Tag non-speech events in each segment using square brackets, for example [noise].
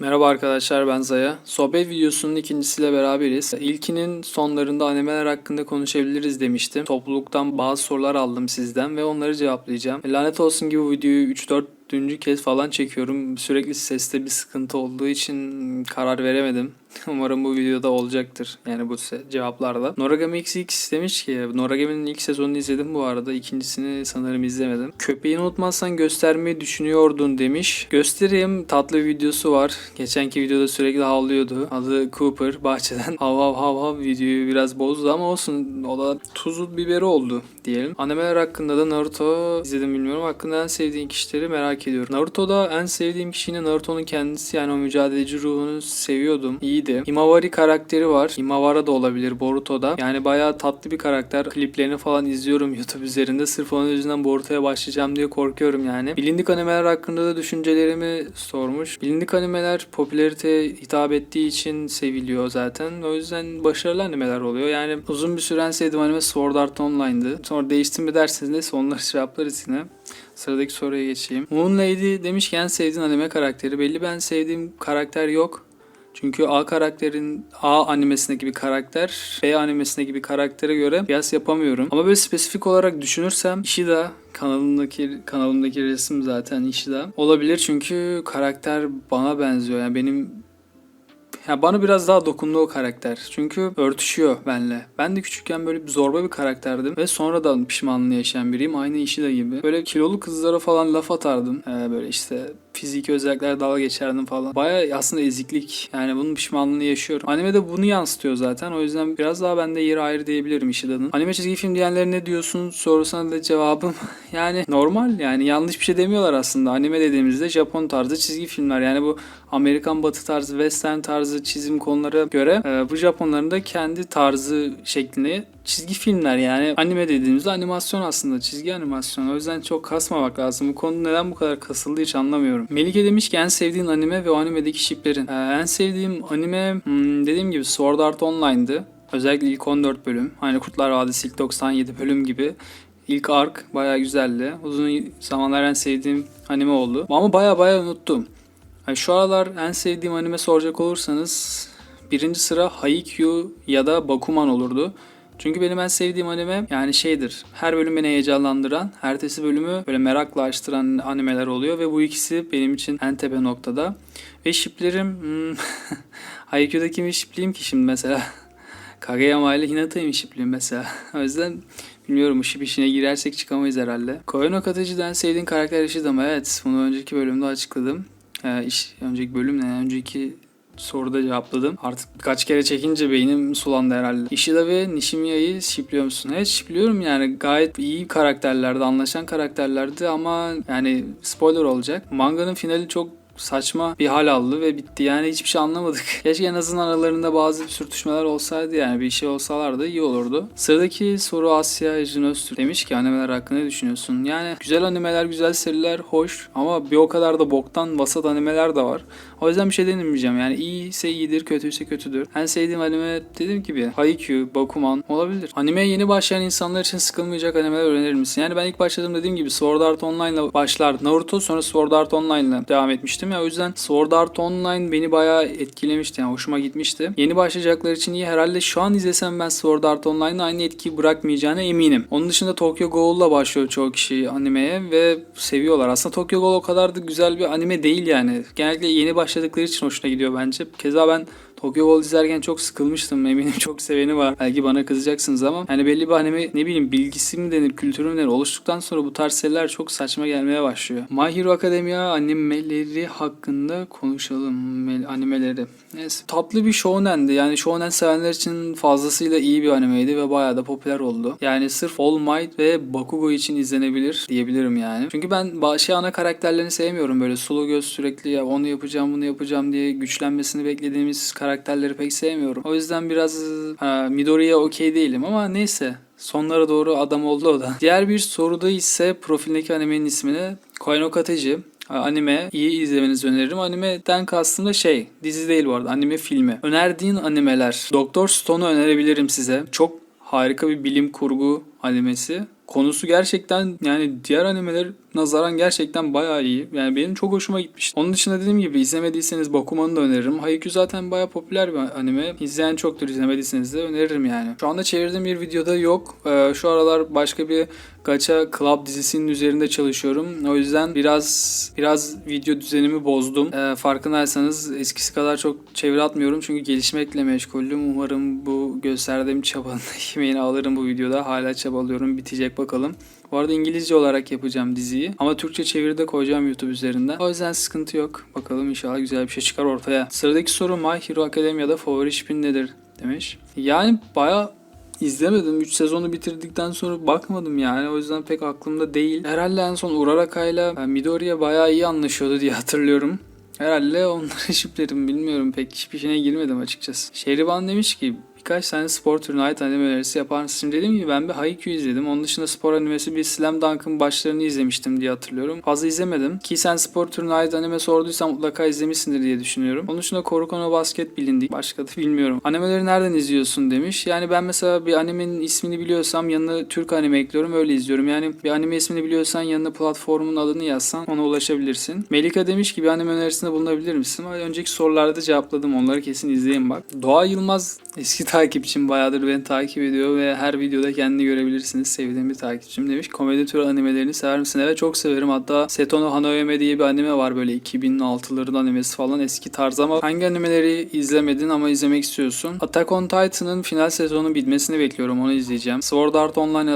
Merhaba arkadaşlar ben Zaya. Sohbet videosunun ikincisiyle beraberiz. İlkinin sonlarında animeler hakkında konuşabiliriz demiştim. Topluluktan bazı sorular aldım sizden ve onları cevaplayacağım. Lanet olsun gibi videoyu 3-4 dördüncü kez falan çekiyorum. Sürekli seste bir sıkıntı olduğu için karar veremedim. [laughs] Umarım bu videoda olacaktır. Yani bu cevaplarla. Noragami XX demiş ki Noragami'nin ilk sezonunu izledim bu arada. ikincisini sanırım izlemedim. Köpeğini unutmazsan göstermeyi düşünüyordun demiş. Göstereyim. Tatlı bir videosu var. Geçenki videoda sürekli havlıyordu. Adı Cooper. [laughs] Bahçeden hav hav hav hav videoyu biraz bozdu ama olsun. O da tuzu biberi oldu diyelim. Animeler hakkında da Naruto izledim bilmiyorum. Hakkında en sevdiğin kişileri merak ediyorum. Naruto'da en sevdiğim kişi yine Naruto'nun kendisi. Yani o mücadeleci ruhunu seviyordum. İyiydi. Himawari karakteri var. Himawara da olabilir Boruto'da. Yani bayağı tatlı bir karakter. Kliplerini falan izliyorum [laughs] YouTube üzerinde. Sırf onun yüzünden Boruto'ya başlayacağım diye korkuyorum yani. Bilindik animeler hakkında da düşüncelerimi sormuş. Bilindik animeler popülariteye hitap ettiği için seviliyor zaten. O yüzden başarılı animeler oluyor. Yani uzun bir süren sevdiğim anime Sword Art Online'dı. Sonra değişti mi derseniz neyse onları cevaplarız [laughs] yine. Sıradaki soruya geçeyim. Moon Lady demişken sevdiğin anime karakteri. Belli ben sevdiğim karakter yok. Çünkü A karakterin A animesindeki bir karakter B animesindeki bir karaktere göre kıyas yapamıyorum. Ama böyle spesifik olarak düşünürsem Ishida kanalımdaki kanalımdaki resim zaten Ishida olabilir çünkü karakter bana benziyor. Yani benim ya bana biraz daha dokundu o karakter. Çünkü örtüşüyor benle. Ben de küçükken böyle bir zorba bir karakterdim ve sonradan pişmanlığını yaşayan biriyim. Aynı Ishida gibi. Böyle kilolu kızlara falan laf atardım. Ee, böyle işte fiziki özellikler dalga geçerdim falan. Baya aslında eziklik. Yani bunun pişmanlığını yaşıyorum. Animede bunu yansıtıyor zaten. O yüzden biraz daha bende yeri ayrı diyebilirim Ishida'nın. Anime çizgi film diyenlere ne diyorsun sorusuna da cevabım [laughs] yani normal yani yanlış bir şey demiyorlar aslında. Anime dediğimizde Japon tarzı çizgi filmler. Yani bu Amerikan batı tarzı, western tarzı çizim konulara göre e, bu Japonların da kendi tarzı şeklinde çizgi filmler yani anime dediğimizde animasyon aslında çizgi animasyon o yüzden çok kasmamak lazım bu konu neden bu kadar kasıldı hiç anlamıyorum Melike demiş ki en sevdiğin anime ve o animedeki şiplerin Ee, en sevdiğim anime hmm, dediğim gibi Sword Art Online'dı özellikle ilk 14 bölüm hani Kurtlar Vadisi ilk 97 bölüm gibi İlk ark bayağı güzeldi. Uzun zamanlar en sevdiğim anime oldu. Ama bayağı bayağı unuttum. Yani şu aralar en sevdiğim anime soracak olursanız birinci sıra Haikyuu ya da Bakuman olurdu. Çünkü benim en sevdiğim anime yani şeydir. Her bölüm beni heyecanlandıran, ertesi bölümü böyle merakla açtıran animeler oluyor ve bu ikisi benim için en tepe noktada. Ve şiplerim hmm, [laughs] Haikyuu'da kimi şipleyeyim ki şimdi mesela? [laughs] Kageyama ile Hinata'yı mı şipleyeyim mesela? [laughs] o yüzden bilmiyorum şip işine girersek çıkamayız herhalde. Koyano Katıcı'dan sevdiğin karakter Ishida mı? Evet bunu önceki bölümde açıkladım. Ee, iş, önceki bölüm ne? Önceki soruda cevapladım. Artık birkaç kere çekince beynim sulandı herhalde. Ishida ve Nishimiya'yı şipliyor musun? Evet şipliyorum yani gayet iyi karakterlerdi, anlaşan karakterlerdi ama yani spoiler olacak. Manganın finali çok saçma bir hal aldı ve bitti. Yani hiçbir şey anlamadık. [laughs] Keşke en azından aralarında bazı sürtüşmeler olsaydı yani bir şey olsalardı iyi olurdu. Sıradaki soru Asya Ejin Öztürk demiş ki animeler hakkında ne düşünüyorsun? Yani güzel animeler, güzel seriler hoş ama bir o kadar da boktan vasat animeler de var. O yüzden bir şey denemeyeceğim. Yani iyiyse iyidir, kötüyse kötüdür. En sevdiğim anime dediğim gibi Haikyuu, Bakuman olabilir. Animeye yeni başlayan insanlar için sıkılmayacak animeler önerir misin? Yani ben ilk başladığım dediğim gibi Sword Art Online'la başlar. Naruto sonra Sword Art Online'la devam etmiştim ya. O yüzden Sword Art Online beni bayağı etkilemişti. Yani hoşuma gitmişti. Yeni başlayacaklar için iyi. Herhalde şu an izlesem ben Sword Art Online'la aynı etkiyi bırakmayacağına eminim. Onun dışında Tokyo Ghoul'la başlıyor çoğu kişi animeye ve seviyorlar. Aslında Tokyo Ghoul o kadar da güzel bir anime değil yani. Genellikle yeni başladıkları için hoşuna gidiyor bence. Keza ben Tokyo Ghoul izlerken çok sıkılmıştım. Eminim çok seveni var. Belki bana kızacaksınız ama hani belli bir anime ne bileyim bilgisi mi denir, kültürü mü denir oluştuktan sonra bu tarz seriler çok saçma gelmeye başlıyor. My Hero Academia animeleri hakkında konuşalım. Mel- Animeleri. Neyse. Tatlı bir shonen'di. Yani shonen sevenler için fazlasıyla iyi bir animeydi ve bayağı da popüler oldu. Yani sırf All Might ve Bakugo için izlenebilir diyebilirim yani. Çünkü ben şey ana karakterlerini sevmiyorum. Böyle sulu göz sürekli ya onu yapacağım bunu yapacağım diye güçlenmesini beklediğimiz karakterleri pek sevmiyorum. O yüzden biraz ha, Midori'ye okey değilim ama neyse. Sonlara doğru adam oldu o da. [laughs] Diğer bir soruda ise profildeki animenin ismini Koino Kateji. Anime iyi izlemenizi öneririm. Animeden kastım da şey dizi değil bu arada anime filmi. Önerdiğin animeler. Doktor Stone'u önerebilirim size. Çok harika bir bilim kurgu animesi. Konusu gerçekten yani diğer animeler nazaran gerçekten bayağı iyi. Yani benim çok hoşuma gitmişti. Onun dışında dediğim gibi izlemediyseniz Bakuman'ı da öneririm. Haikyuu zaten bayağı popüler bir anime. İzleyen çoktur izlemediyseniz de öneririm yani. Şu anda çevirdiğim bir videoda yok. Ee, şu aralar başka bir Gacha Club dizisinin üzerinde çalışıyorum. O yüzden biraz biraz video düzenimi bozdum. Ee, farkındaysanız eskisi kadar çok çeviri atmıyorum çünkü gelişmekle meşgulüm. Umarım bu gösterdiğim çabanın [laughs] ekmeğini alırım bu videoda. Hala çabalıyorum. Bitecek bakalım. Bu arada İngilizce olarak yapacağım diziyi. Ama Türkçe çeviri de koyacağım YouTube üzerinden. O yüzden sıkıntı yok. Bakalım inşallah güzel bir şey çıkar ortaya. Sıradaki soru My Hero Academia'da favori şipin nedir? demiş. Yani bayağı izlemedim. 3 sezonu bitirdikten sonra bakmadım yani. O yüzden pek aklımda değil. Herhalde en son Uraraka'yla yani Midoriya bayağı iyi anlaşıyordu diye [laughs] hatırlıyorum. Herhalde onları [laughs] şiplerim bilmiyorum pek şeyine girmedim açıkçası. Şehriban demiş ki birkaç tane spor türüne ait anime önerisi yapar mısın? Şimdi dediğim gibi ben bir Haikyuu izledim. Onun dışında spor animesi bir Slam Dunk'ın başlarını izlemiştim diye hatırlıyorum. Fazla izlemedim. Ki sen spor türüne ait anime sorduysan mutlaka izlemişsindir diye düşünüyorum. Onun dışında Korukono Basket bilindik. Başka da bilmiyorum. Animeleri nereden izliyorsun demiş. Yani ben mesela bir animenin ismini biliyorsam yanına Türk anime ekliyorum öyle izliyorum. Yani bir anime ismini biliyorsan yanına platformun adını yazsan ona ulaşabilirsin. Melika demiş ki bir anime önerisinde bulunabilir misin? Önceki sorularda cevapladım. Onları kesin izleyin bak. Doğa Yılmaz eski takipçim bayağıdır beni takip ediyor ve her videoda kendini görebilirsiniz. Sevdiğim bir takipçim demiş. Komedi türü animelerini sever misin? Evet çok severim. Hatta Setono Hanoyome diye bir anime var böyle 2006'ların animesi falan eski tarz ama hangi animeleri izlemedin ama izlemek istiyorsun? Attack on Titan'ın final sezonu bitmesini bekliyorum. Onu izleyeceğim. Sword Art Online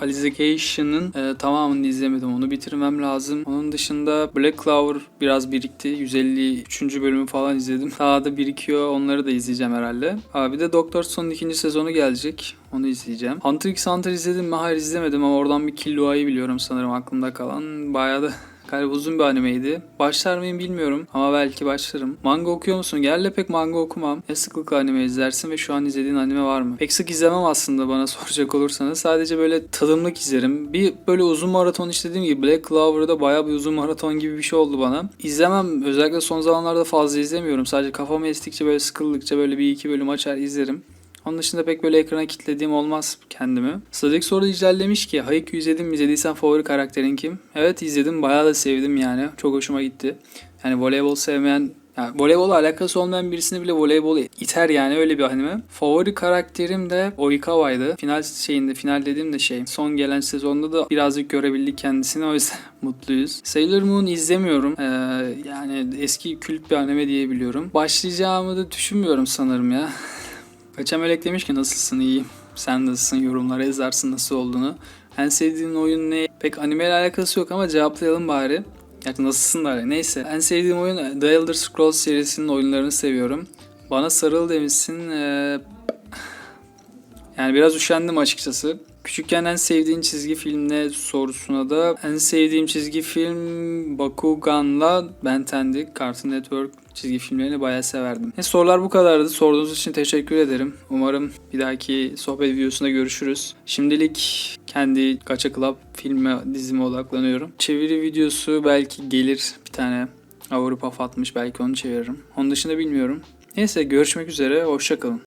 Alization'ın e, tamamını izlemedim. Onu bitirmem lazım. Onun dışında Black Clover biraz birikti. 153. bölümü falan izledim. Daha da birikiyor. Onları da izleyeceğim herhalde. Abi de Doctor Stone'un ikinci sezonu gelecek. Onu izleyeceğim. Hunter x Hunter izledim mi? Hayır izlemedim ama oradan bir Killua'yı biliyorum sanırım aklımda kalan. Bayağı da galiba uzun bir animeydi. Başlar mıyım bilmiyorum ama belki başlarım. Manga okuyor musun? Genelde pek manga okumam. Ne sıklıkla anime izlersin ve şu an izlediğin anime var mı? Pek sık izlemem aslında bana [laughs] soracak olursanız. Sadece böyle tadımlık izlerim. Bir böyle uzun maraton istediğim gibi Black Clover'da bayağı bir uzun maraton gibi bir şey oldu bana. İzlemem. Özellikle son zamanlarda fazla izlemiyorum. Sadece kafamı estikçe böyle sıkıldıkça böyle bir iki bölüm açar izlerim. Onun dışında pek böyle ekrana kilitlediğim olmaz kendimi. Sıradaki soru Icel demiş ki Haikyuu izledim? İzlediysen favori karakterin kim? Evet izledim. Bayağı da sevdim yani. Çok hoşuma gitti. Yani voleybol sevmeyen yani voleybolla alakası olmayan birisini bile voleybol iter yani öyle bir anime. Favori karakterim de Oikawa'ydı. Final şeyinde final dediğim de şey. Son gelen sezonda da birazcık görebildik kendisini o yüzden [laughs] mutluyuz. Sailor Moon izlemiyorum. Ee, yani eski kült bir anime diyebiliyorum. Başlayacağımı da düşünmüyorum sanırım ya. [laughs] Kaçan Melek demiş ki nasılsın iyiyim. Sen nasılsın yorumlara yazarsın nasıl olduğunu. En sevdiğin oyun ne? Pek anime ile alakası yok ama cevaplayalım bari. Gerçi nasılsın da neyse. En sevdiğim oyun The Elder Scrolls serisinin oyunlarını seviyorum. Bana sarıl demişsin. Ee, [sighs] yani biraz üşendim açıkçası. Küçükken en sevdiğin çizgi film ne sorusuna da en sevdiğim çizgi film Bakugan'la Ben 10'di. Cartoon Network çizgi filmlerini bayağı severdim. E, sorular bu kadardı. Sorduğunuz için teşekkür ederim. Umarım bir dahaki sohbet videosunda görüşürüz. Şimdilik kendi Gacha Club filme dizime odaklanıyorum. Çeviri videosu belki gelir bir tane. Avrupa Fatmış belki onu çeviririm. Onun dışında bilmiyorum. Neyse görüşmek üzere. Hoşçakalın.